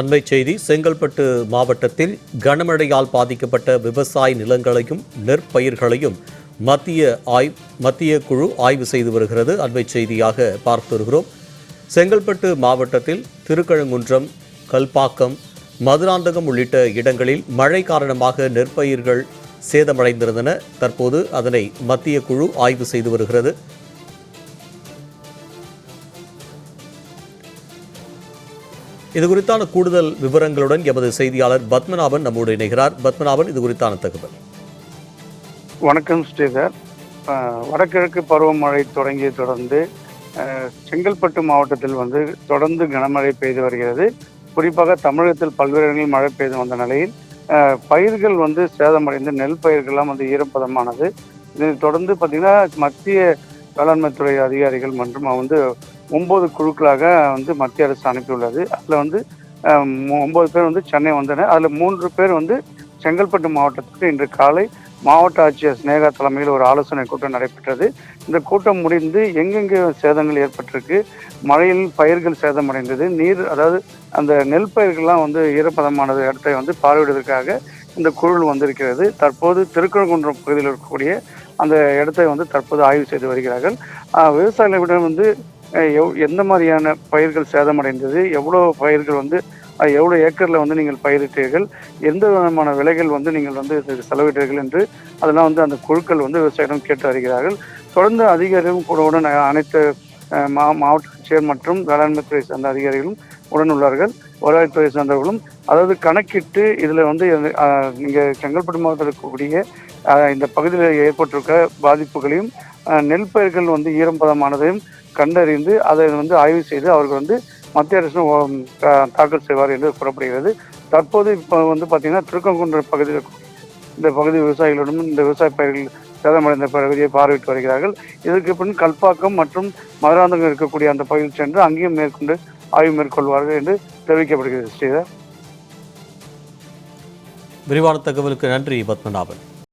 அண்மை செய்தி செங்கல்பட்டு மாவட்டத்தில் கனமழையால் பாதிக்கப்பட்ட விவசாய நிலங்களையும் நெற்பயிர்களையும் மத்திய ஆய் மத்திய குழு ஆய்வு செய்து வருகிறது. அண்மை செய்தியாக பார்த்து வருகிறோம். செங்கல்பட்டு மாவட்டத்தில் திருக்கழுங்குன்றம் கல்பாக்கம் மதுராந்தகம் உள்ளிட்ட இடங்களில் மழை காரணமாக நெற்பயிர்கள் சேதமடைந்திருந்தன. தற்போது அதனை மத்திய குழு ஆய்வு செய்து வருகிறது. இது குறித்தான கூடுதல் விவரங்களுடன் எமது செய்தியாளர் பத்மநாபன் நம்மோடு இணைகிறார். பத்மநாபன் இது குறித்தான தகவல். வணக்கம் ஸ்ரீதர். வடகிழக்கு பருவமழை தொடங்கிய தொடர்ந்து செங்கல்பட்டு மாவட்டத்தில் வந்து தொடர்ந்து கனமழை பெய்து வருகிறது. குறிப்பாக தமிழகத்தில் பல்வேறு இடங்களில் மழை பெய்து வந்த நிலையில் பயிர்கள் வந்து சேதமடைந்து நெல் பயிர்கள்லாம் வந்து ஈரப்பதமானது. இதை தொடர்ந்து பார்த்தீங்கன்னா மத்திய வேளாண்மைத்துறை அதிகாரிகள் மற்றும் வந்து ஒன்பது குழுக்களாக வந்து மத்திய அரசு அனுப்பியுள்ளது. அதில் வந்து அஹ், ஒன்பது பேர் வந்து சென்னை வந்தனர். அதில் மூன்று பேர் வந்து செங்கல்பட்டு மாவட்டத்துக்கு இன்று காலை மாவட்ட ஆட்சியர் ஸ்னேகா தலைமையில் ஒரு ஆலோசனை கூட்டம் நடைபெற்றது. இந்த கூட்டம் முடிந்து எங்கெங்கே சேதங்கள் ஏற்பட்டிருக்கு மழையில் பயிர்கள் சேதமடைந்தது நீர் அதாவது அந்த நெல் பயிர்கள்லாம் வந்து ஈரப்பதமானது இடத்தை வந்து பார்வையிடுவதற்காக இந்த குழு வந்திருக்கிறது. தற்போது திருக்கழுங்குன்றம் பகுதியில் இருக்கக்கூடிய அந்த இடத்தை வந்து தற்போது ஆய்வு செய்து வருகிறார்கள். விவசாயிகளிடம் வந்து எந்த மாதிரியான பயிர்கள் சேதமடைந்தது? எவ்வளோ பயிர்கள் வந்து எவ்வளோ ஏக்கரில் வந்து நீங்கள் பயிரிட்டீர்கள்? எந்த விதமான விலைகள் வந்து நீங்கள் வந்து செலவிட்டீர்கள் என்று அதெல்லாம் வந்து அந்த குழுக்கள் வந்து விவசாயிடம் கேட்டு வருகிறார்கள் தொடர்ந்து அதிகாரிகளும் கூட உடன் அனைத்து மா மாவட்ட ஆட்சியர் மற்றும் வேளாண்மைத்துறை சார்ந்த அதிகாரிகளும் உடன் உள்ளார்கள். வருவாய்த்துறை சார்ந்தவர்களும். அதாவது கணக்கிட்டு இதில் வந்து நீங்கள் இங்கே செங்கல்பட்டு மாவட்டத்தில் இருக்கக்கூடிய இந்த பகுதியில் ஏற்பட்டிருக்க பாதிப்புகளையும் நெல் பயிர்கள் வந்து ஈரப்பதமானதையும் கண்டறிந்து அதை வந்து ஆய்வு செய்து அவர்கள் வந்து மத்திய அரசு தாக்கல் செய்வார் என்று கூறப்படுகிறது. தற்போது இப்போ வந்து பார்த்தீங்கன்னா திருக்கங்குன்ற பகுதியில் இந்த பகுதி விவசாயிகளிடம் இந்த விவசாய பயிர்கள் சேதமடைந்த பகுதியை பார்வையிட்டு வருகிறார்கள். இதற்கு பின் கல்பாக்கம் மற்றும் மதுராந்தகம் இருக்கக்கூடிய அந்த பகுதியில் சென்று அங்கேயும் மேற்கொண்டு ஆய்வு மேற்கொள்வார்கள் என்று தெரிவிக்கப்படுகிறது. ஸ்ரீதர். விரிவான தகவலுக்கு நன்றி பத்மநாபன்.